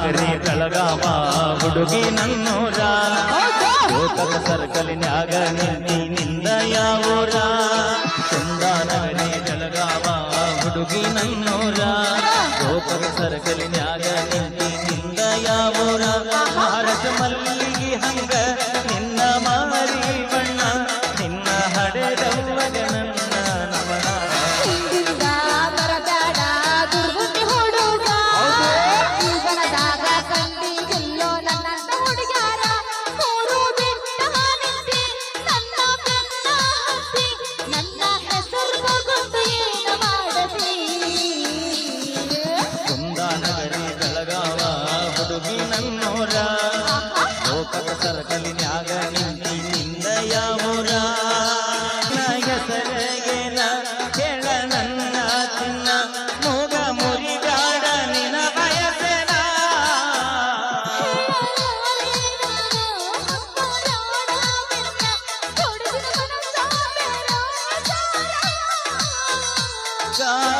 ಕರಿ ಬೆಳಗಾವ ಹುಡುಗಿ ನನ್ನೂರ ಲೋಕದ ಸರ್ಕಲಿನ್ಯಾಗ ನಿಂತಿ ನಿಂದ ಯಾವೂರ ಚಂದಾನಗರಿ ಬೆಳಗಾವ ಹುಡುಗಿ ನನ್ನೂರ ಲೋಕದ ಸರ್ಕಲಿನ್ಯಾಗ ನಿಂತಿ ನಿಂದ ಯಾವೂರ ಲೋಕದ ಸರಕಲಿನ್ಯಾಗ ನಿಂತಿ ನಿಂದ ಯಾವೂರ ಹೆಸರಿಗೇನ ಕೇಳ ನನ್ನ ಚಿನ್ನ. ಮೂಗ ಮುರಿದಾಡ ನಿನ ಬಯಸನ? ಕಾವೇರಿ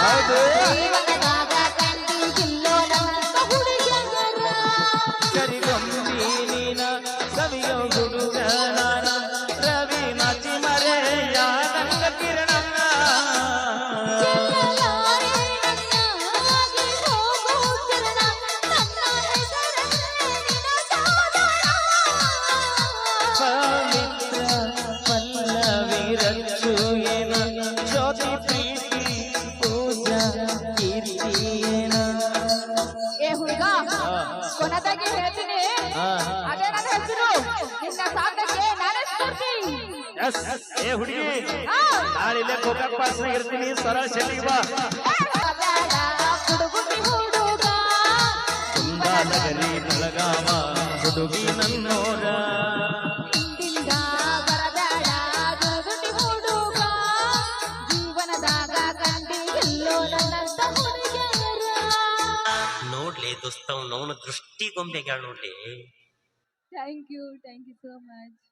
Adeus. ಏ ಹುಡುಗ. ಕೊನದಾಗಿ ಹೇಳ್ತೀನಿ. ಅದೇ ನನ್ನ ಹೆಸರು ನಿನ್ನ ಸಾಧನೆಗೆ ನಾನೇ ಸ್ಫೂರ್ತಿ. ಎಸ್ ಏ ಹುಡುಗಿ ನಾಳೆ ಇಲ್ಲೇ ಗೋಕಾಕ್ ಪಾಸ್ನಾಗ ಇರ್ತೀನಿ. ಸರಳ ಶೆಟ್ಟಿಗೆ ಬಾ. ಬೆಳಗಾವ ಹುಡುಗಿ. ದೋಸ್ತ ಅವನ ದೃಷ್ಟಿ ಗೊಂಬೆಗಳು ನೋಡ್ಲಿ. Thank you thank you so much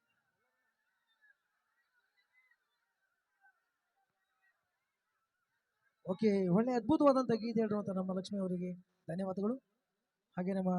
okay ಒಳ್ಳೆ ಅದ್ಭುತವಾದಂಥ ಗೀತೆ ಹೇಳಿರುವಂಥ ನಮ್ಮ ಲಕ್ಷ್ಮಿ ಅವರಿಗೆ ಧನ್ಯವಾದಗಳು. ಹಾಗೆ ನಮ್ಮ